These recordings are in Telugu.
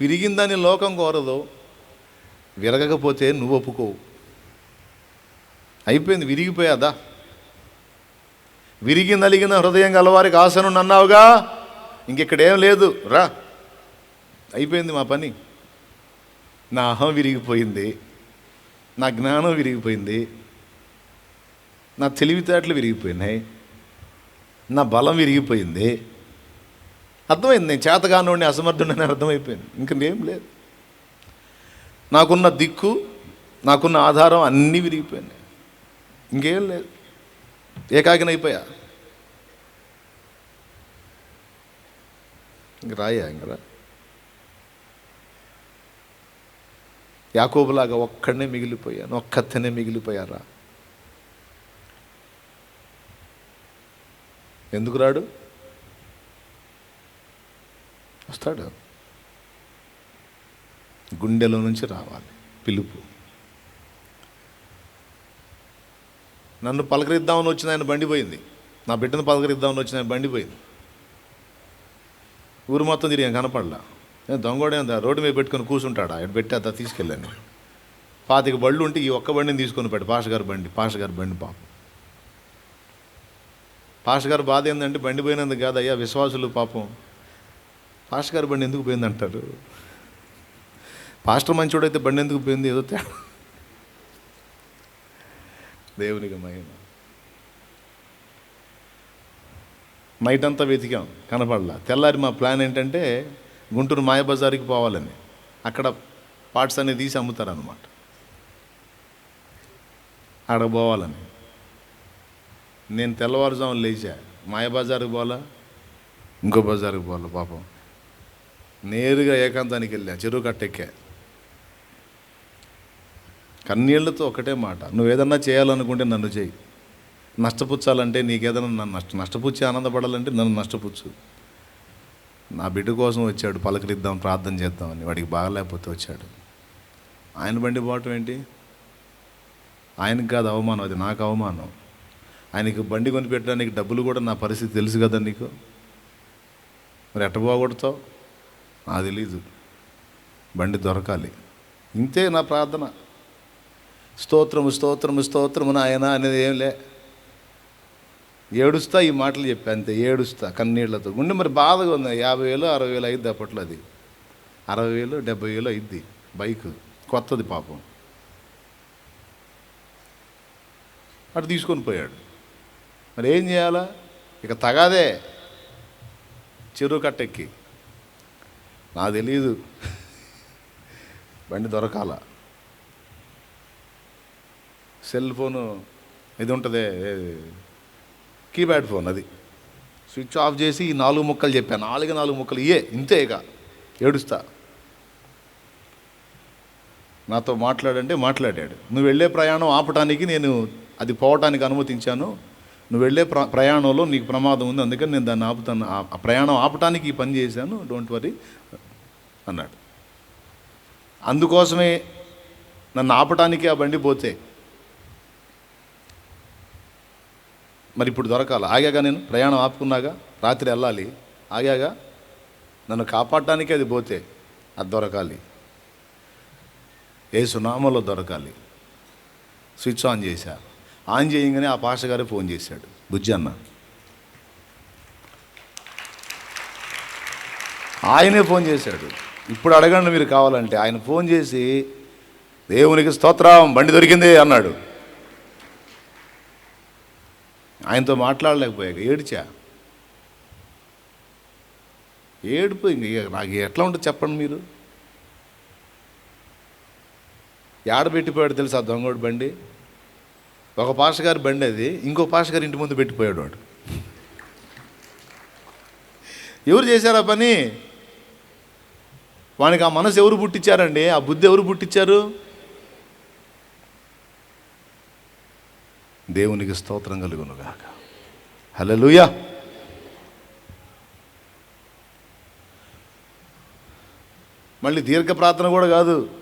విరిగిందని లోకం కోరదు. విరగకపోతే నువ్వు ఒప్పుకోవు. అయిపోయింది విరిగిపోయాదా? విరిగి నలిగిన హృదయం గలవారికి ఆశను అన్నావుగా ఇంకెక్కడేం లేదు. రా. అయిపోయింది మా పని. నా అహం విరిగిపోయింది. నా జ్ఞానం విరిగిపోయింది. నా తెలివితేటలు విరిగిపోయినాయి. నా బలం విరిగిపోయింది. అర్థమైంది నేను చేతగానోడిని అసమర్థుడని అర్థమైపోయింది. ఇంక ఏం లేదు. నాకున్న దిక్కు నాకున్న ఆధారం అన్నీ విరిగిపోయినాయి. ఇంకేం లేదు. ఏకాకినైపోయా ఇంక రాయా ఇంక యాకోబులాగా ఒక్కడనే మిగిలిపోయాను ఒక్కతనే మిగిలిపోయారా ఎందుకు రాడు? వస్తాడు. గుండెలో నుంచి రావాలి పిలుపు. నన్ను పలకరిద్దామని వచ్చిన ఆయన బండిపోయింది నా బిడ్డను పలకరిద్దామని వచ్చిన ఆయన బండిపోయింది ఊరు మొత్తం తిరిగాను కనపడలా. నేను దొంగోడే రోడ్డు మీద పెట్టుకొని కూర్చుంటాడా ఆయన పెట్టి అంత తీసుకెళ్ళాను పాతిక బళ్ళు ఉంటే ఈ ఒక్క బండిని తీసుకొని పెట్టు. పాష బండి పాష గారు బండి పాపం. పాష గారు బాధ ఏంటంటే బండి పోయినందుకు కాదయ్యా విశ్వాసులు పాపం. పాస్టర్ గారు బండి ఎందుకు పోయింది అంటారు? పాస్టర్ మంచోడైతే బండి ఎందుకు పోయింది? ఏదో తేడా. దేవునికి మహిమ. నైట్ అంతా వెతికాం కనపడలా. తెల్లారి మా ప్లాన్ ఏంటంటే గుంటూరు మాయబజార్కి పోవాలని. అక్కడ పార్ట్స్ అనేది తీసి అమ్ముతారనమాట ఆడ పోవాలని. నేను తెల్లవారుజాము లేచా. మాయబజార్కి పోవాలా? ఇంకో బజార్కి పోవాలా పాపం. నేరుగా ఏకాంతానికి వెళ్ళా చెరువు కట్టెక్కా. కన్నీళ్ళతో ఒకటే మాట నువ్వేదన్నా చేయాలనుకుంటే నన్ను చేయి. నష్టపుచ్చాలంటే నీకేదైనా నన్ను నష్ట నష్టపుచ్చి ఆనందపడాలంటే నన్ను నష్టపుచ్చు. నా బిడ్డ కోసం వచ్చాడు పలకరిద్దాం ప్రార్థన చేద్దామని వాడికి బాగలేకపోతే వచ్చాడు. ఆయన బండి పోవటం ఏంటి? ఆయనకు కాదు అవమానం అది నాకు అవమానం. ఆయనకి బండి కొనిపెట్టడానికి డబ్బులు కూడా నా పరిస్థితి తెలుసు కదా నీకు? మరి ఎట్ట పోగొడతావు? నాకు తెలీదు. బండి దొరకాలి. ఇంతే నా ప్రార్థన. స్తోత్రము స్తోత్రము స్తోత్రము నాయన అనేది ఏం లే. ఏడుస్తా ఈ మాటలు చెప్పి అంతే ఏడుస్తా కన్నీళ్ళతో. గుండె మరి బాధగా ఉంది. యాభై వేలు అరవై వేలు అయిద్ది అప్పట్లో అది. అరవై వేలు డెబ్బై వేలు అయిద్ది బైక్. కొత్తది పాపం. అటు తీసుకొని పోయాడు. మరి ఏం చేయాలా? ఇక తగాదే. చెరువు కట్టెక్కి. నాకు తెలియదు బండి దొరకాల. సెల్ ఫోను ఇది ఉంటుంది కీప్యాడ్ ఫోన్ అది. స్విచ్ ఆఫ్ చేసి ఈ నాలుగు ముక్కలు చెప్పాను నాలుగు నాలుగు ముక్కలు ఇయే ఇంతే ఇక. ఏడుస్తా. నాతో మాట్లాడంటే మాట్లాడాడు. నువ్వు వెళ్ళే ప్రయాణం ఆపటానికి నేను అది పోవటానికి అనుమతించాను. నువ్వు వెళ్ళే ప్ర ప్రయాణంలో నీకు ప్రమాదం ఉంది అందుకని నేను దాన్ని ఆపుతాను. ఆ- ప్రయాణం ఆపటానికి ఈ పని చేశాను డోంట్ వరీ అన్నాడు. అందుకోసమే నన్ను ఆపటానికి ఆ బండి పోతే. మరి ఇప్పుడు దొరకాలి. ఆగాగా నేను ప్రయాణం ఆపుకున్నాగా రాత్రి వెళ్ళాలి. ఆగాగా నన్ను కాపాడటానికి అది పోతే అది దొరకాలి. ఏ సునామలో దొరకాలి. స్విచ్ ఆన్ చేశా. ఆన్ చేయగానే ఆ పాష గారే ఫోన్ చేశాడు. బుజ్జి అన్న. ఆయనే ఫోన్ చేశాడు. ఇప్పుడు అడగండి మీరు కావాలంటే. ఆయన ఫోన్ చేసి దేవునికి స్తోత్రం బండి దొరికింది అన్నాడు. ఆయనతో మాట్లాడలేకపోయాక ఏడ్చా. ఏడుపు ఇంక నాకు ఎట్లా ఉంటుంది చెప్పండి మీరు. ఏడబెట్టిపోయాడు తెలుసా ఆ దొంగోడు బండి? ఒక పాష గారి బండి అది ఇంకో పాషగారి ఇంటి ముందు పెట్టిపోయాడు వాడు. ఎవరు చేశారు ఆ పని? వానికి ఆ మనసు ఎవరు పుట్టించారండి? ఆ బుద్ధి ఎవరు పుట్టించారు? దేవునికి స్తోత్రం కలుగునుగాక. హల్లెలూయా. మళ్ళీ దీర్ఘ ప్రార్థన కూడా కాదు.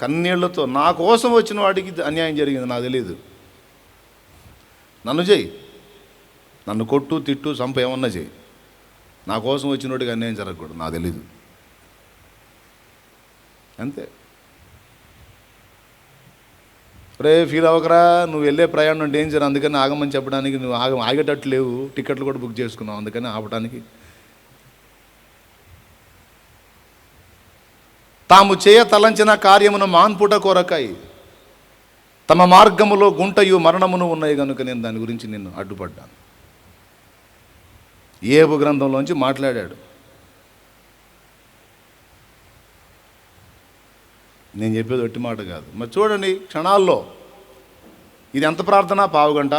కన్నీళ్ళతో నా కోసం వచ్చిన వాడికి అన్యాయం జరిగింది నాకు తెలియదు నన్ను చేయి. నన్ను కొట్టు తిట్టు చంప ఏమన్నా చేయి. నా కోసం వచ్చిన వాడికి అన్యాయం జరగకూడదు నాకు తెలీదు. అంతే. రే ఫీల్ అవ్వకరా నువ్వు వెళ్ళే ప్రయాణం డేంజర్ అందుకని ఆగమని చెప్పడానికి నువ్వు ఆగ ఆగేటట్టు లేవు. టికెట్లు కూడా బుక్ చేసుకున్నావు అందుకని ఆపడానికి తాము చేయ తలంచిన కార్యమును మాన్పుట కొరకాయి తమ మార్గములో గుంటయు మరణమును ఉన్నాయి కనుక నేను దాని గురించి నిన్ను అడ్డుపడ్డాను. ఏబు గ్రంథంలోంచి మాట్లాడాడు. నేను చెప్పేది ఒట్టి మాట కాదు. మరి చూడండి క్షణాల్లో ఇది ఎంత ప్రార్థన? పావుగంట.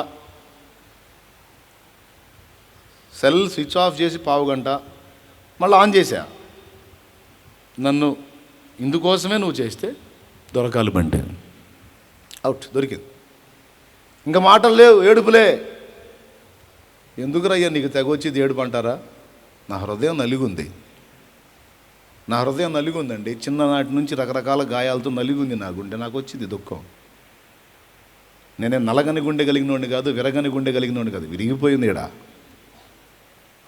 సెల్ స్విచ్ ఆఫ్ చేసి పావుగంట. మళ్ళీ ఆన్ చేశా. నన్ను ఇందుకోసమే నువ్వు చేస్తే దొరకాలి బంటే అవుట్ దొరికింది. ఇంకా మాటలు లేవు ఏడుపులే. ఎందుకురయ్యా నీకు తెగొచ్చేది ఏడుపు అంటారా నా హృదయం నలిగుంది. నా హృదయం నలిగుందండి. చిన్ననాటి నుంచి రకరకాల గాయాలతో నలిగుంది నా గుండె. నాకు వచ్చింది దుఃఖం. నేనే నలగని గుండె కలిగినోడిని కాదు విరగని గుండె కలిగినోడిని కాదు. విరిగిపోయింది ఇడా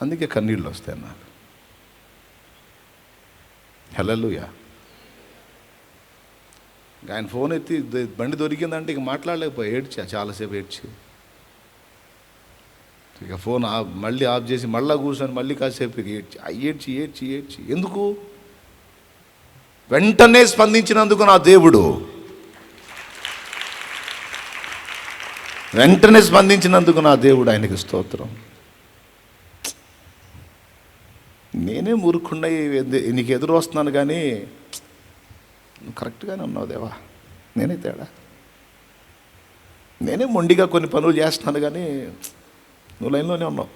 అందుకే కన్నీళ్ళు వస్తాయి నాకు. హెలలుయా ఆయన ఫోన్ ఎత్తి బండి దొరికిందంటే ఇక మాట్లాడలేకపోయా ఏడ్చా చాలాసేపు ఏడ్చి. ఇక ఫోన్ ఆఫ్ మళ్ళీ ఆఫ్ చేసి మళ్ళీ కూర్చొని మళ్ళీ కాసేపు ఏడ్చి ఏడ్చి ఏడ్చి ఏడ్చి. ఎందుకు? వెంటనే స్పందించినందుకు నా దేవుడు. వెంటనే స్పందించినందుకు నా దేవుడు ఆయనకి స్తోత్రం. నేనే మురుకుండా నీకు ఎదురు వస్తున్నాను కానీ నువ్వు కరెక్ట్గానే ఉన్నావు దేవా. నేనే తేడా. నేనే మొండిగా కొన్ని పనులు చేస్తున్నాను కానీ నువ్వు లైన్లోనే ఉన్నావు.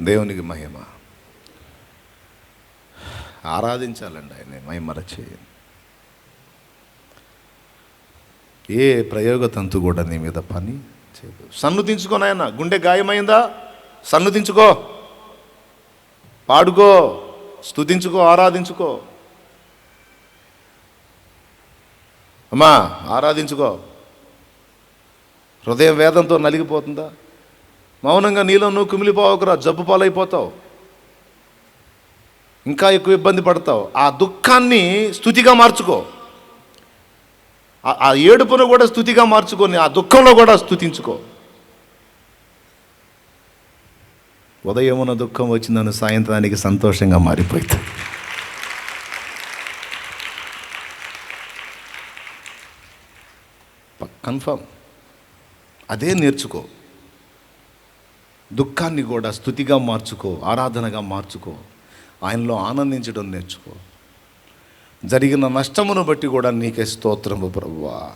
దేవునికి మహిమ. ఆరాధించాలండి ఆయన మహిమరచి ఏ ప్రయోగతంతు కూడా నీ మీద పని చేయదు. సన్నుతించుకో నాయన. గుండె గాయమైందా? సన్నుతించుకో పాడుకో స్థుతించుకో ఆరాధించుకో. అమ్మా ఆరాధించుకో. హృదయం వేదంతో నలిగిపోతుందా? మౌనంగా నీలో నువ్వు కుమిలిపోవకురా జబ్బు పాలైపోతావు. ఇంకా ఎక్కువ ఇబ్బంది పడతావు. ఆ దుఃఖాన్ని స్థుతిగా మార్చుకో. ఆ- ఆ ఏడుపును కూడా స్థుతిగా మార్చుకొని ఆ దుఃఖంలో కూడా స్థుతించుకో ఉదయమున దుఃఖం వచ్చిందని సాయంత్రానికి సంతోషంగా మారిపోయింది. కన్ఫర్మ్. అదే నేర్చుకో. దుఃఖాన్ని కూడా స్థుతిగా మార్చుకో ఆరాధనగా మార్చుకో ఆయనలో ఆనందించడం నేర్చుకో. జరిగిన నష్టమును బట్టి కూడా నీకే స్తోత్రము ప్రభువా.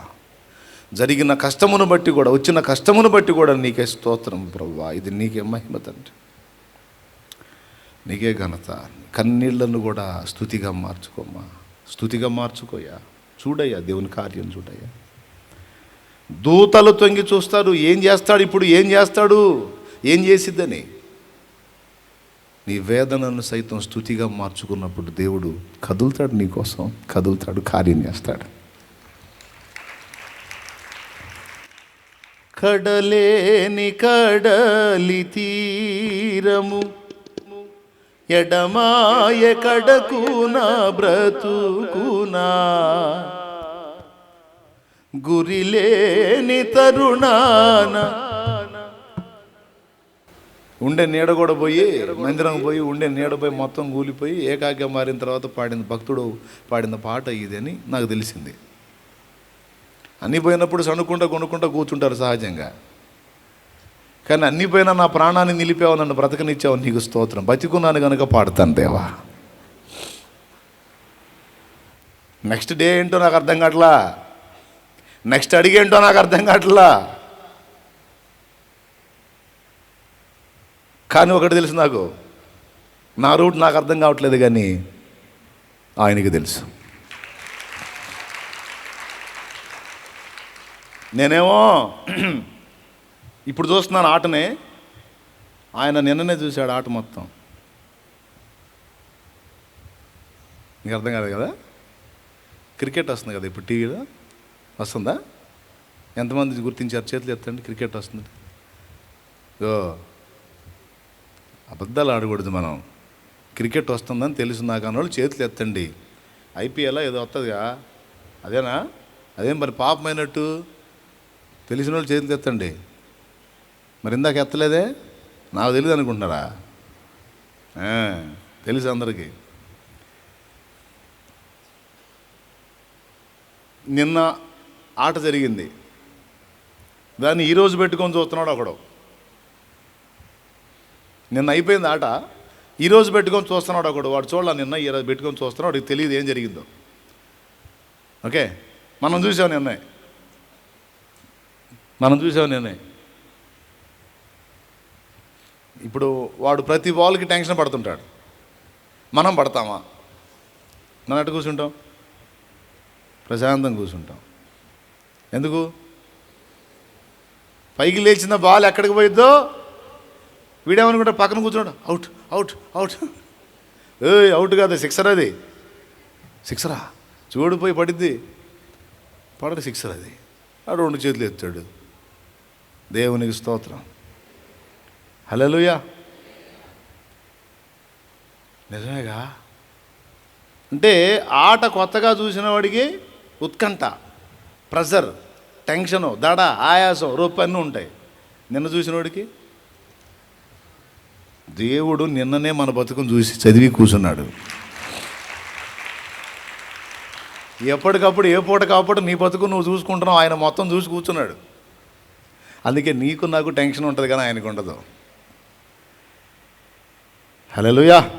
జరిగిన కష్టమును బట్టి కూడా వచ్చిన కష్టమును బట్టి కూడా నీకే స్తోత్రం ప్రభువా. ఇది నీకే మహిమ తండ్రి. నీకే ఘనత. కన్నీళ్ళను కూడా స్థుతిగా మార్చుకోమ్మా. స్థుతిగా మార్చుకోయా. చూడయ్యా దేవుని కార్యం చూడయ్యా. దూతలు తొంగి చూస్తారు ఏం చేస్తాడు ఇప్పుడు ఏం చేస్తాడు ఏం చేసిద్దని. నీ వేదనను సైతం స్థుతిగా మార్చుకున్నప్పుడు దేవుడు కదులుతాడు నీకోసం కదులుతాడు కార్యం చేస్తాడు. కడలేని కడలి తీరము ఎడమాయ కడకునా బ్రతుకునా? గురిలేని తరుణాన. ఉండే నీడ కూడా పోయి మందిరం పోయి ఉండే నీడ పోయి మొత్తం కూలిపోయి ఏకాగ్యం మారిన తర్వాత పాడిన భక్తుడు పాడిన పాట ఇది అని నాకు తెలిసింది. అన్నీ పోయినప్పుడు సణుకుంటా కొనుక్కుంటా కూర్చుంటారు సహజంగా. కానీ అన్నీ నా ప్రాణాన్ని నిలిపావు నన్ను బ్రతకనిచ్చావు నీకు స్తోత్రం. బతికున్నాను కనుక పాడుతాను దేవా. నెక్స్ట్ డే ఏంటో నాకు అర్థం కావట్లా? నెక్స్ట్ అడిగేంటో నాకు అర్థం కావట్లా? కానీ ఒకటి తెలుసు నాకు. నా రూట్ నాకు అర్థం కావట్లేదు కానీ ఆయనకి తెలుసు. నేనేమో ఇప్పుడు చూస్తున్నాను ఆటనే. ఆయన నిన్ననే చూశాడు ఆట మొత్తం. నీకు అర్థం కాదు కదా? క్రికెట్ వస్తుంది కదా ఇప్పుడు టీవీలో? వస్తుందా? ఎంతమంది గుర్తించారు? చేతులు ఎత్తండి క్రికెట్ వస్తుంది. ఓ అబద్ధాలు ఆడకూడదు మనం. క్రికెట్ వస్తుందని తెలుసు నాకు అన్నోళ్ళు చేతులు ఎత్తండి. ఐపీఎల్ ఏదో వస్తుందిగా అదేనా? అదేం మరి పాపమైనట్టు? తెలిసిన వాళ్ళు చేతులు ఎత్తండి. మరి ఇందాక ఎత్తలేదే? నాకు తెలియదు అనుకుంటున్నారా? తెలుసు అందరికీ. నిన్న ఆట జరిగింది. దాన్ని ఈరోజు పెట్టుకొని చూస్తున్నాడు ఒకడు. నిన్న అయిపోయింది ఆట. ఈరోజు పెట్టుకొని చూస్తున్నాడు ఒకడు. వాడు చూడాల నిన్న ఈరోజు పెట్టుకొని చూస్తున్నాడు. వాడికి తెలియదు ఏం జరిగిందో. ఓకే? మనం చూసాం నిన్నే. మనం చూసాం నిన్నే. ఇప్పుడు వాడు ప్రతి బాల్కి టెన్షన్ పడుతుంటాడు. మనం పడతామా? మనం ఎట్ట కూర్చుంటాం? ప్రశాంతంగా కూర్చుంటాం. ఎందుకు? పైకి లేచిన బాల్ ఎక్కడికి పోయిద్దో? వీడేమనుకుంటా పక్కన కూర్చున్నాడు? Out out out. ఏ అవుట్ కాదు సిక్సర్ అది. సిక్సరా? చూడు పోయి పడిద్ది. పడదు సిక్సర్ అది. ఆడు రెండు చేతులు ఎత్తాడు. దేవునికి స్తోత్రం. హలోయా నిజమేగా? అంటే ఆట కొత్తగా చూసిన వాడికి ఉత్కంఠ ప్రెషర్ టెన్షను దడ ఆయాసం రొప్పి అన్నీ ఉంటాయి. నిన్న చూసిన వాడికి? దేవుడు నిన్ననే మన బతుకును చూసి చదివి కూర్చున్నాడు. ఎప్పటికప్పుడు ఏ పూట కాపుడు నీ బతుకు నువ్వు చూసుకుంటున్నావు ఆయన మొత్తం చూసి కూర్చున్నాడు. అందుకే నీకు నాకు టెన్షన్ ఉంటుంది కానీ ఆయనకు ఉండదు. హలలుయా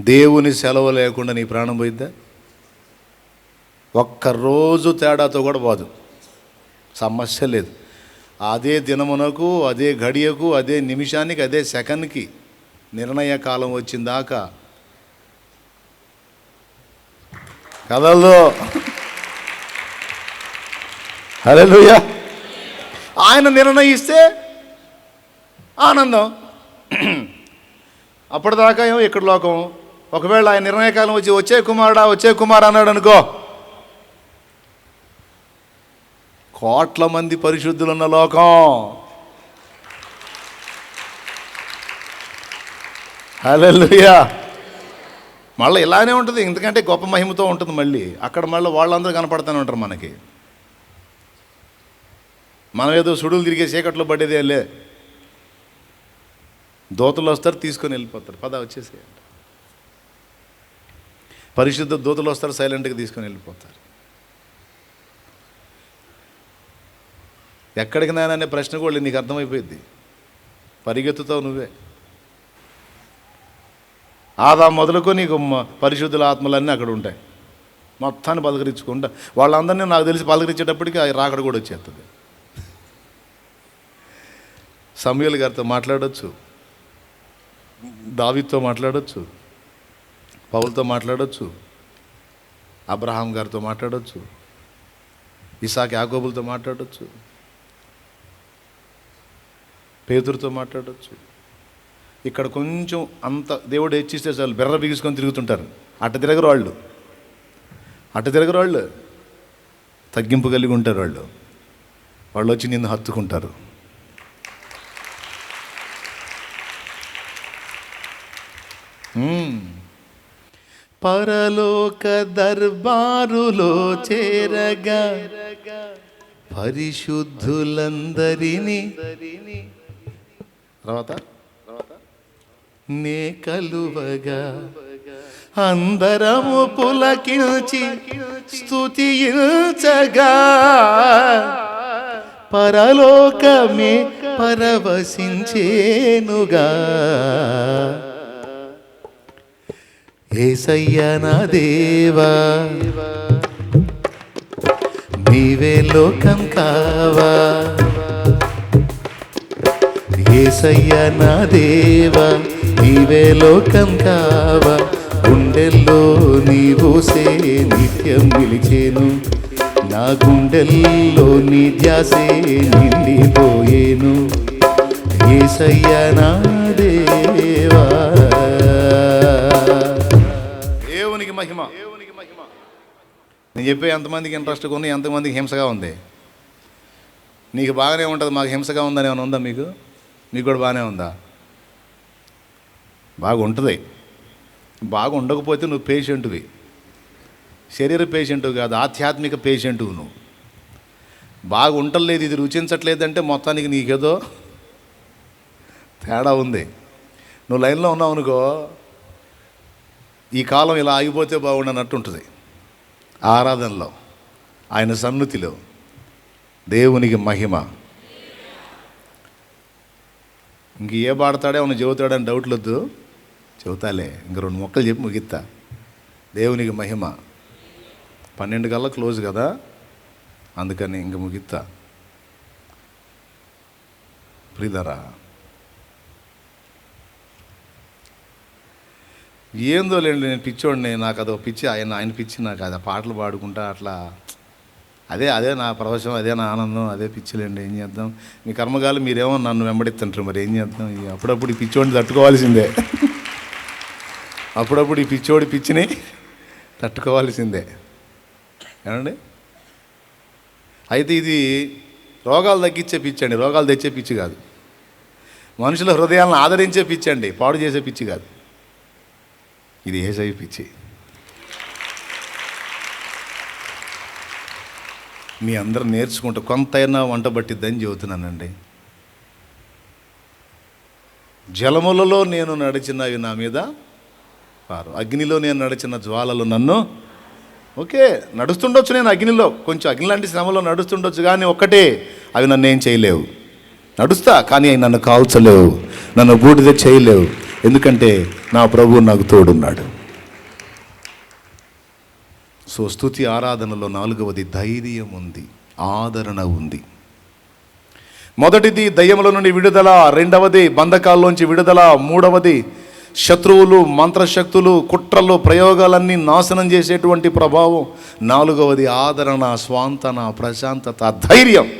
దేవుని సెలవు లేకుండా నీ ప్రాణం పోయిద్దా? ఒక్కరోజు తేడాతో కూడా పోదు. సమస్య లేదు. అదే దినమునకు అదే గడియకు అదే నిమిషానికి అదే సెకండ్కి నిర్ణయ కాలం వచ్చిందాకా కదల్లో. హలోయ ఆయన నిర్ణయిస్తే ఆనందం. అప్పటిదాకా ఏమో ఇక్కడ లోకం. ఒకవేళ ఆయన నిర్ణయకాలం వచ్చి వచ్చే కుమారుడా వచ్చే కుమార్ అన్నాడు అనుకో. కోట్ల మంది పరిశుద్ధులున్న లోకం. హల్లెలూయా. మళ్ళీ ఇలానే ఉంటుంది. ఎందుకంటే గొప్ప మహిమతో ఉంటుంది మళ్ళీ. అక్కడ మళ్ళీ వాళ్ళందరూ కనపడుతూనే ఉంటారు మనకి. మనం ఏదో సుడులు తిరిగే చీకట్లో పడేదే లే. దోతలు వస్తారు తీసుకొని వెళ్ళిపోతారు. పద వచ్చేసేయండి. పరిశుద్ధ దూతలు వస్తారు సైలెంట్గా తీసుకొని వెళ్ళిపోతారు. ఎక్కడికి నాయననే ప్రశ్న కూడా నీకు అర్థమైపోయింది పరిగెత్తుతావు నువ్వే. ఆదా మొదలుకొని నీకు పరిశుద్ధుల ఆత్మలన్నీ అక్కడ ఉంటాయి. మొత్తాన్ని పలకరించుకుంటా. వాళ్ళందరినీ నాకు తెలిసి పలకరించేటప్పటికి రాకడ కూడా వచ్చేస్తుంది సమయల్ గారితో మాట్లాడచ్చు. దావితో మాట్లాడచ్చు పౌలతో మాట్లాడచ్చు అబ్రహాం గారితో మాట్లాడచ్చు ఇసాక్ యాకోబులతో మాట్లాడచ్చు పేతురుతో మాట్లాడచ్చు. ఇక్కడ కొంచెం అంత దేవుడు హెచ్చిస్తే చాలు బెర్ర బిగుసుకొని తిరుగుతుంటారు. అట్ట తిరగరు వాళ్ళు. అట్ట తిరగరు వాళ్ళు. తగ్గింపు కలిగి ఉంటారు వాళ్ళు. వాళ్ళు వచ్చి నిన్ను హత్తుకుంటారు. పరలోక దర్బారులో చేరగా పరిశుద్ధులందరినీ తర్వాత? నే కలువగా అందరము పులకించి స్తుతించగా పరలోకమే పరవశించేనుగా. ఏసయ్య నా దేవా. నీవే లోకం కావా. ఏసయ్య నా దేవా నీవే లోకం కావా. గుండెల్లో నీవోసే నిత్యం నిలిచేను. నా గుండెల్లో నీ ధ్యాసే నిండిపోయేను. ఏసయ్య నా దేవా. మహిమ. నేను చెప్పే ఎంతమందికి ఇంట్రెస్ట్గా ఉంది ఎంతమందికి హింసగా ఉంది. నీకు బాగానే ఉంటుంది మాకు హింసగా ఉందని ఏమైనా ఉందా మీకు? మీకు కూడా బాగానే ఉందా? బాగా ఉంటుంది బాగా ఉండకపోతే నువ్వు పేషెంట్వి. శరీర పేషెంట్ కాదు ఆధ్యాత్మిక పేషెంట్ నువ్వు. బాగా ఉండలేదు ఇది రుచించట్లేదంటే మొత్తానికి నీకేదో తేడా ఉంది. నువ్వు లైన్లో ఉన్నావు అనుకో ఈ కాలం ఇలా ఆగిపోతే బాగుండనట్టు ఉంటుంది ఆరాధనలో ఆయన సన్నుతిలో దేవునికి మహిమ. ఇంక ఏ పాడతాడే అవును చెబుతాడని డౌట్లు వద్దు చెబుతాలే ఇంక రెండు మొక్కలు చెప్పి ముగిస్తా దేవునికి మహిమ. పన్నెండు కల్లా క్లోజ్ కదా. అందుకని ఇంక ముగిస్తా ప్రిదరా ఏందో లేండి నేను పిచ్చోడిని నాకు అదో పిచ్చి ఆయన ఆయన పిచ్చి నాకు అది ఆ పాటలు పాడుకుంటా అట్లా. అదే అదే నా ప్రవేశం అదే నా ఆనందం అదే పిచ్చిలేండి ఏం చేద్దాం? మీ కర్మగాలు మీరేమో నన్ను వెంబడిస్తుంటారు మరి ఏం చేద్దాం? అప్పుడప్పుడు ఈ పిచ్చోడిని తట్టుకోవాల్సిందే. అప్పుడప్పుడు ఈ పిచ్చోడి పిచ్చిని తట్టుకోవాల్సిందే. ఏమండి? అయితే ఇది రోగాలు తగ్గించే పిచ్చి అండి రోగాలు తెచ్చే పిచ్చి కాదు. మనుషుల హృదయాలను ఆదరించే పిచ్చి అండి పాడు చేసే పిచ్చి కాదు. ఇది ఏసై పిచ్చి? మీ అందరూ నేర్చుకుంటూ కొంతైనా వంట పట్టిద్దని చెబుతున్నానండి. జలములలో నేను నడిచినవి నా మీద వారు అగ్నిలో నేను నడిచిన జ్వాలలు నన్ను ఓకే నడుస్తుండొచ్చు నేను అగ్నిలో. కొంచెం అగ్ని లాంటి శ్రమలో నడుస్తుండొచ్చు కానీ ఒక్కటే అవి నన్ను ఏం చేయలేవు. నడుస్తా కానీ అవి నన్ను కాల్చలేవు. నన్ను బూడిద చేయలేవు. ఎందుకంటే నా ప్రభువు నాకు తోడున్నాడు. సో స్థుతి ఆరాధనలో నాలుగవది ధైర్యం ఉంది ఆదరణ ఉంది. మొదటిది దయ్యముల నుండి విడుదల రెండవది బంధకాల్లోంచి విడుదల మూడవది శత్రువులు మంత్రశక్తులు కుట్రలు ప్రయోగాలన్నీ నాశనం చేసేటువంటి ప్రభావం. నాలుగవది ఆదరణ స్వాంతన ప్రశాంతత ధైర్యం.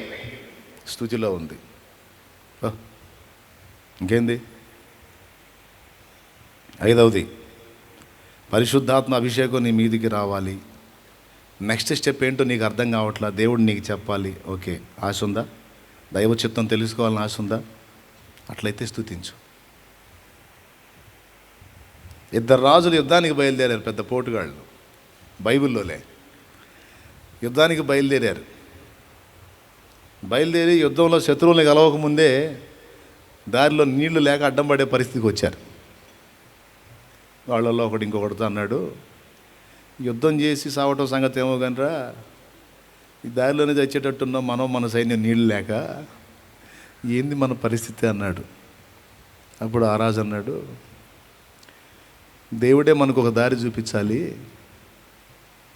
స్థుతిలో ఉంది. ఇంకేంది? ఐదవది పరిశుద్ధాత్మ అభిషేకం నీ మీదికి రావాలి. నెక్స్ట్ స్టెప్ ఏంటో నీకు అర్థం కావట్లా? దేవుడు నీకు చెప్పాలి. ఓకే ఆశ ఉందా? దైవ చిత్తం తెలుసుకోవాలని ఆశ ఉందా? అట్లయితే స్థుతించు. ఇద్దరు రాజులు యుద్ధానికి బయలుదేరారు పెద్ద పోటుగాళ్ళు. బైబిల్లోలే. యుద్ధానికి బయలుదేరారు. బయలుదేరి యుద్ధంలో శత్రువుల్ని కలవకముందే దారిలో నీళ్ళు లేక అడ్డం పడే పరిస్థితికి వచ్చారు. వాళ్ళల్లో ఒకటి ఇంకొకటితో అన్నాడు యుద్ధం చేసి సావటం సంగతి ఏమో కనరా ఈ దారిలోనే చచ్చేటట్టున్నాం మనం మన సైన్యం నీళ్ళు లేక ఏంది మన పరిస్థితి? అన్నాడు. అప్పుడు ఆ రాజు అన్నాడు దేవుడే మనకు ఒక దారి చూపించాలి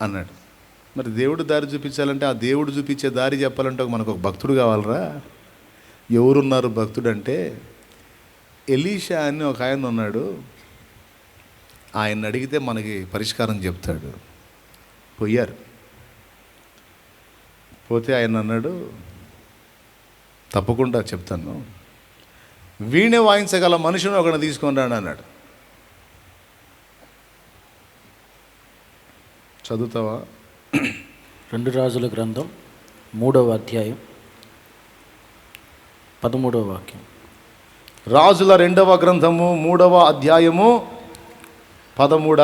అన్నాడు. మరి దేవుడు దారి చూపించాలంటే ఆ దేవుడు చూపించే దారి చెప్పాలంటే మనకు ఒక భక్తుడు కావాలరా? ఎవరున్నారు భక్తుడు అంటే ఎలీషా అని ఒక ఆయన ఉన్నాడు ఆయన అడిగితే మనకి పరిష్కారం చెప్తాడు. పోయారు. పోతే ఆయన అన్నాడు తప్పకుండా చెప్తాను. వీణ వాయించగల మనుషుని ఒకరిని తీసుకొని రాను అన్నాడు. చదువుతావా? రెండు రాజుల గ్రంథం మూడవ అధ్యాయం పదమూడవ వాక్యం. రాజుల రెండవ గ్రంథము మూడవ అధ్యాయము పదమూడ?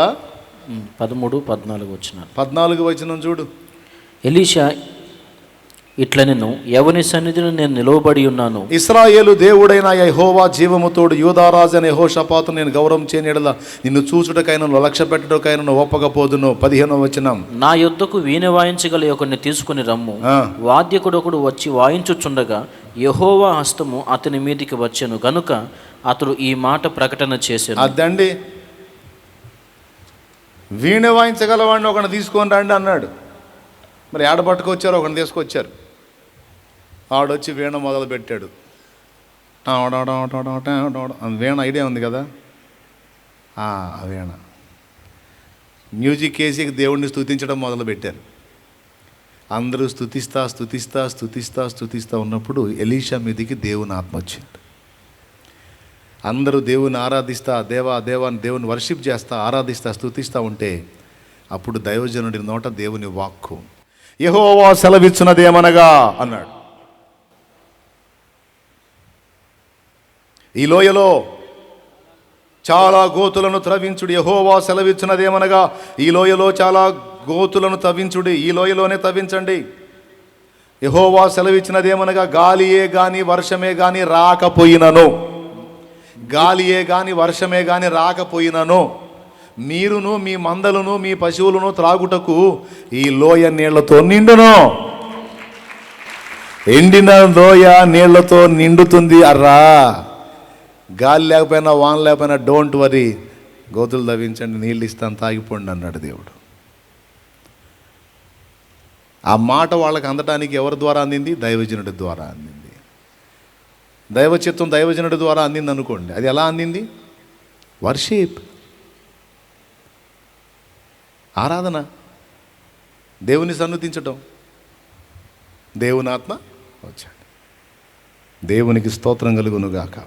పదమూడు పద్నాలుగు వచ్చినారు. పద్నాలుగు వచనం చూడు. ఎలీషా ఇట్ల నేను ఎవని సన్నిధిని నేను నిలవబడి ఉన్నాను? ఇస్రాయేలు దేవుడైన యహోవా జీవముతోడు యూదారాజు అనే యెహోషాపాతు నేను గౌరవం చేయనిడల నిన్ను చూచుటకైనా లక్ష్య పెట్టడాకైనా ఒప్పకపోదును. పదిహేను వచనం. నా యొద్దకు వీణ వాయించగల ఒకరిని తీసుకుని రమ్ము. ఆ. వాద్యకుడొకడు వచ్చి వాయించుచుండగా యహోవా హస్తము అతని మీదికి వచ్చెను. గనుక అతడు ఈ మాట ప్రకటన చేశాను అద్దండి వీణ వాయించగలవాడిని ఒకరిని తీసుకొని రండి అన్నాడు. మరి ఆడ పట్టుకొచ్చారు ఒకరిని తీసుకొచ్చారు. ఆడొచ్చి వీణ మొదలు పెట్టాడు వీణ ఐడియా ఉంది కదా? ఆ వీణ. మ్యూజిక్ వేసి దేవుణ్ణి స్థుతించడం మొదలు పెట్టారు అందరూ స్తుతిస్తా స్తుతిస్తా స్తుతిస్తా స్తుతిస్తా ఉన్నప్పుడు ఎలీషా మీదికి దేవుని ఆత్మ వచ్చింది. అందరూ దేవుని ఆరాధిస్తా దేవా దేవాన్ని దేవుని వర్షిప్ చేస్తా ఆరాధిస్తా స్థుతిస్తూ ఉంటే అప్పుడు దైవజనుడి నోట దేవుని వాక్కు. యెహోవా సెలవిచ్చినదేమనగా అన్నాడు. ఈ లోయలో చాలా గోతులను త్రవించుడు. యహోవా సెలవిచ్చినదేమనగా ఈ లోయలో చాలా గోతులను తవ్వించుడి. ఈ లోయలోనే తవ్వించండి. యహోవా సెలవిచ్చినదేమనగా గాలియే గాని వర్షమే గాని రాకపోయినను. గాలియే గాని వర్షమే గాని రాకపోయినను మీరును మీ మందలను మీ పశువులను త్రాగుటకు ఈ లోయ నీళ్ళతో నిండును. ఎండిన లోయ నీళ్ళతో నిండుతుంది అర్రా. గాలి లేకపోయినా వాన లేకపోయినా డోంట్ వరీ. గోతులు తవ్వించండి నీళ్ళు ఇస్తాను తాగిపోండి అన్నాడు దేవుడు. ఆ మాట వాళ్ళకి అందటానికి ఎవరి ద్వారా అందింది? దైవజనుడి ద్వారా అందింది. దైవచిత్వం దైవజనుడి ద్వారా అందింది అనుకోండి అది ఎలా అందింది? వర్షిప్. ఆరాధన. దేవుని సన్నుతించటం. దేవుని ఆత్మ వచ్చాడు. దేవునికి స్తోత్రం కలుగునుగాక.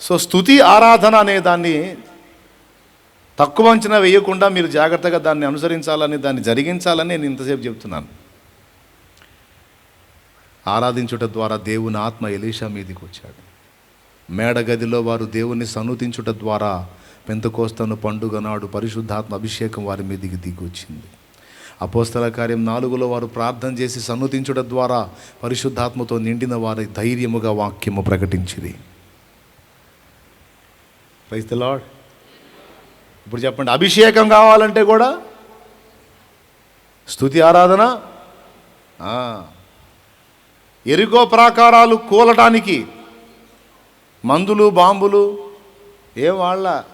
సో స్థుతి ఆరాధన అనే దాన్ని తక్కువ అంచనా వేయకుండా మీరు జాగ్రత్తగా దాన్ని అనుసరించాలని దాన్ని జరిగించాలని నేను ఇంతసేపు చెప్తున్నాను. ఆరాధించుట ద్వారా దేవుని ఆత్మ ఎలీషా మీదికి వచ్చాడు. మేడగదిలో వారు దేవుని సన్నుతించుట ద్వారా పెంతకోస్తను పండుగ నాడు పరిశుద్ధాత్మ అభిషేకం వారి మీదికి దిగొచ్చింది అపోస్తల కార్యం నాలుగులో వారు ప్రార్థన చేసి సన్నుతించుట ద్వారా పరిశుద్ధాత్మతో నిండిన వారి ధైర్యముగా వాక్యము ప్రకటించింది ప్రైజ్ ద లార్డ్ ఇప్పుడు చెప్పండి అభిషేకం కావాలంటే కూడా స్థుతి ఆరాధన? ఎరుగో ఎరుకో ప్రాకారాలు కూలటానికి మందులు బాంబులు ఏం వాళ్ళ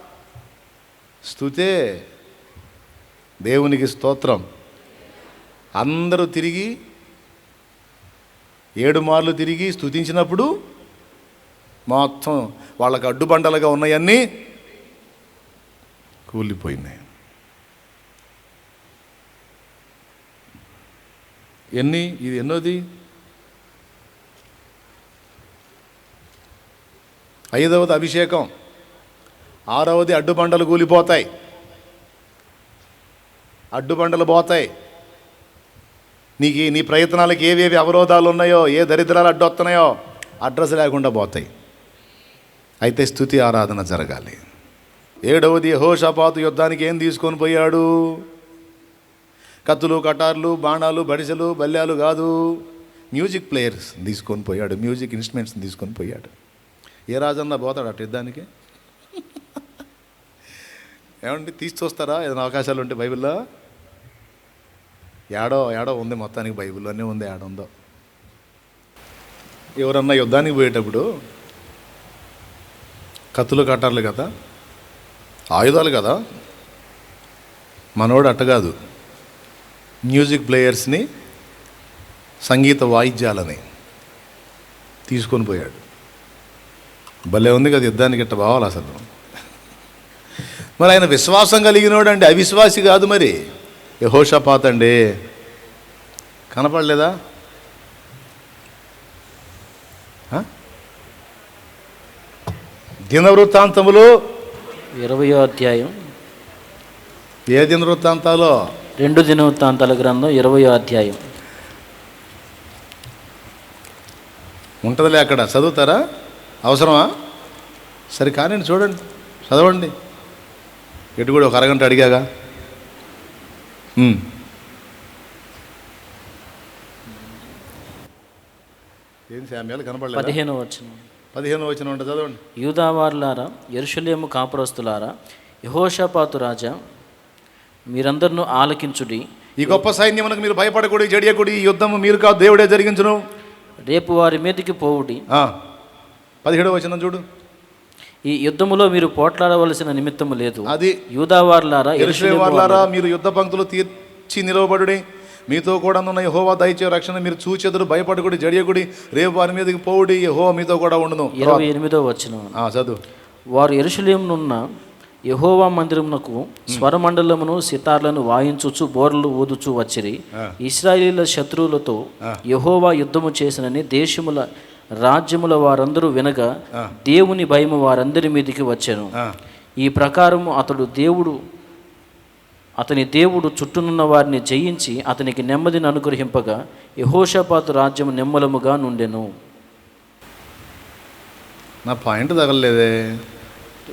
స్థుతే దేవునికి స్తోత్రం. అందరూ తిరిగి ఏడు మార్లు తిరిగి స్థుతించినప్పుడు మొత్తం వాళ్ళకు అడ్డుబండలుగా ఉన్నాయన్నీ కూలిపోయినాయి. ఎన్ని? ఇది ఎన్నోది? ఐదవది అభిషేకం. ఆరవది అడ్డుబండలు కూలిపోతాయి. అడ్డుబండలు పోతాయి. నీకు నీ ప్రయత్నాలకు ఏవేవి అవరోధాలు ఉన్నాయో ఏ దరిద్రాలు అడ్డొస్తున్నాయో అడ్రస్ లేకుండా పోతాయి. అయితే స్థుతి ఆరాధన జరగాలి. ఏడవది హోషపాతు యుద్ధానికి ఏం తీసుకొని పోయాడు? కత్తులు కటార్లు బాణాలు బడిసెలు బల్యాలు కాదు. మ్యూజిక్ ప్లేయర్స్ తీసుకొని పోయాడు. మ్యూజిక్ ఇన్స్ట్రుమెంట్స్ తీసుకొని పోయాడు. ఏ రాజన్నా పోతాడు అటు యుద్ధానికి? ఏమండి తీసి చూస్తారా ఏదైనా అవకాశాలు ఉంటే బైబిల్లో? ఏడో ఏడో ఉంది మొత్తానికి బైబిల్లోనే ఉంది ఏడుందో ఎవరన్నా యుద్ధానికి పోయేటప్పుడు కత్తులు కట్టాలి కదా? ఆయుధాలు కదా? మనోడు అట్ట కాదు. మ్యూజిక్ ప్లేయర్స్ని సంగీత వాయిద్యాలని తీసుకొని పోయాడు. భలే ఉంది కదా యుద్ధానికి ఇట్ట బావాలి అసలు. మరి ఆయన విశ్వాసం కలిగినోడు అండి అవిశ్వాసి కాదు మరి. యహోషపాత్ అండి. కనపడలేదా? దినవృత్తాంతములు? ఇరవయో అధ్యాయం. ఏ దినవృత్తాంతాలో? రెండు దినవృత్తాంతాల గ్రంథం ఇరవయో అధ్యాయం. ఉంటుందిలే అక్కడ చదువుతారా? అవసరమా? సరే కానీ చూడండి చదవండి. ఎటు కూడా ఒక అరగంట అడిగాగా. ఏం కనపడలేదు పదిహేను వచనం. పదిహేను వచ్చిన చదవండి. యూదావార్లారా ఎరుషలేము కాపురస్తులారా యహోషపాతు రాజా మీరందరినూ ఆలకించుడి. ఈ గొప్ప సైన్యమునకు మీరు భయపడకూడి జడియకూడి ఈ యుద్ధము మీరు కాదు దేవుడే జరిగించును. రేపు వారి మీదకి పోవుడి. పదిహేడవ వచనం చూడు. ఈ యుద్ధములో మీరు పోట్లాడవలసిన నిమిత్తము లేదు. అది యూదావార్లారా మీరు యుద్ధ పంక్తులు తీర్చి నిలవబడుడి. మీతో కూడా ఉన్న యహోవా దయచే రక్షణ మీరు చూచెదరు భయపడకుడి జడియకుడి. రేపు వారి మీదకి పోవుడి యహోవా మీతో కూడా ఉండును. ఇరవై ఎనిమిదో వచనం. ఆ, చదువు. వారు ఎరుషలేమునున్న యహోవా మందిరమునకు స్వరమండలమును సితార్లను వాయించుచు బోర్లు ఊదుచు వచ్చిరి. ఇస్రాయేలీల శత్రువులతో యహోవా యుద్ధము చేసినని దేశముల రాజ్యముల వారందరూ వినగా దేవుని భయము వారందరి మీదికి వచ్చాను. ఈ ప్రకారము అతడు దేవుడు అతని దేవుడు చుట్టూనున్న వారిని జయించి అతనికి నెమ్మదిని అనుగ్రహింపగా యహోషపాతు రాజ్యము నెమ్మలముగా నుండెను. నా పాయింట్ తగలలేదే.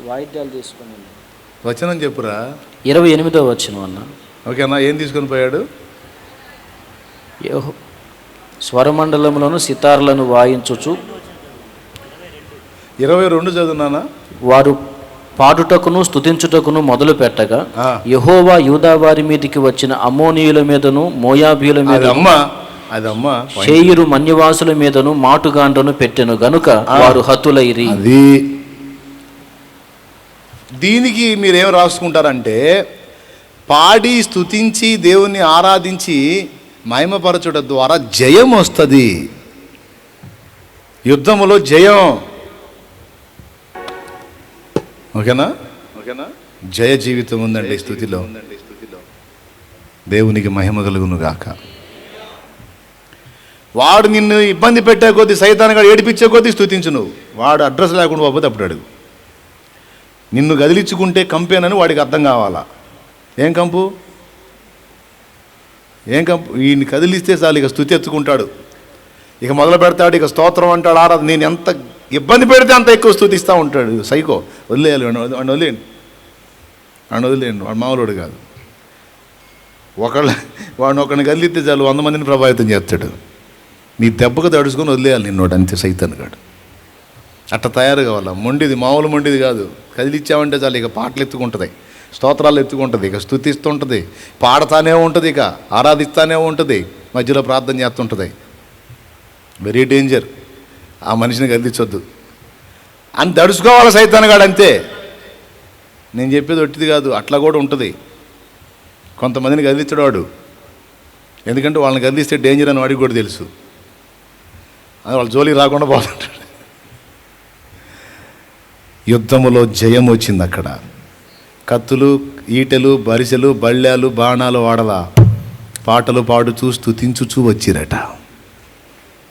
వాయిద్యాలు తీసుకుని వచనం చెప్పురా. ఇరవై ఎనిమిదో వచ్చిన అన్న. ఓకేనా ఏం తీసుకొని పోయాడు? యెహో స్వరమండలములను సితార్లను వాయించుచు ఇరవై రెండు చదువునానా వారు పాడుటకును స్తుతించుటకును మొదలు పెట్టగా. యహోవా యూదా వారి మీదికి వచ్చిన అమోనీయుల మీదను మోయాబీయుల అది మీద షేయిరు మన్యవాసుల మీదను మాటుగాండ్రను పెట్టెను గనుక వారు హతులైరి అది. దీనికి మీరేం రాసుకుంటారంటే పాడి స్తుతించి దేవుణ్ణి ఆరాధించి మహిమపరచుట ద్వారా జయం వస్తుంది. యుద్ధములో జయం. ఓకేనా? ఓకేనా? జయ జీవితం ఉందండి స్థుతిలో. దేవునికి మహిమ కలుగును గాక. వాడు నిన్ను ఇబ్బంది పెట్టే కొద్దీ సైతాన్ని ఏడిపించే కొద్దీ స్థుతించు నువ్వు. వాడు అడ్రస్ లేకుండా పోతే అప్పుడు అడుగు. నిన్ను కదిలించుకుంటే కంపేనని వాడికి అర్థం కావాలా? ఏం కంపు? ఏం కంపు ఈయన్ని కదిలిస్తే చాలు ఇక స్థుతి ఎత్తుకుంటాడు. ఇక మొదలు పెడతాడు ఇక స్తోత్రం అంటాడు ఆరాధ నేను ఎంత ఇబ్బంది పెడితే అంత ఎక్కువ స్థుతిస్తూ ఉంటాడు. సైకో వదిలేయాలి వాడిని వదిలేయండి. వాడిని వదిలేయండి వాడు మామూలుడు కాదు. ఒకళ్ళ వాడిని ఒకరిని కదిలిస్తే చాలు వంద మందిని ప్రభావితం చేస్తాడు. నీ దెబ్బకు తడుచుకొని వదిలేయాలి నిన్నోడు అంతే సైతాన్ గాడు. అట్ట తయారు కావాలా? మొండిది మామూలు మొండిది కాదు. కదిలిచ్చావంటే చాలు ఇక పాటలు ఎత్తుకుంటుంది. స్తోత్రాలు ఎత్తుకుంటుంది ఇక స్థుతిస్తుంటుంది పాడతానే ఉంటుంది ఇక ఆరాధిస్తానే ఉంటుంది మధ్యలో ప్రార్థన చేస్తుంటుంది. వెరీ డేంజర్ ఆ మనిషిని కదిలించొద్దు అని దడుచుకోవాలి సైతానగాడు అంతే. నేను చెప్పేది ఒట్టిది కాదు అట్లా కూడా ఉంటుంది. కొంతమందిని కదిలించడు వాడు. ఎందుకంటే వాళ్ళని కదిలిస్తే డేంజర్ అని వాడికి కూడా తెలుసు. అది వాళ్ళ జోలికి రాకుండా పోతుంటాడు. యుద్ధములో జయం వచ్చింది అక్కడ. కత్తులు ఈటెలు బరిసెలు బళ్ళాలు బాణాలు వాడలా. పాటలు పాడుచూ స్థుతించుచూ వచ్చిరట.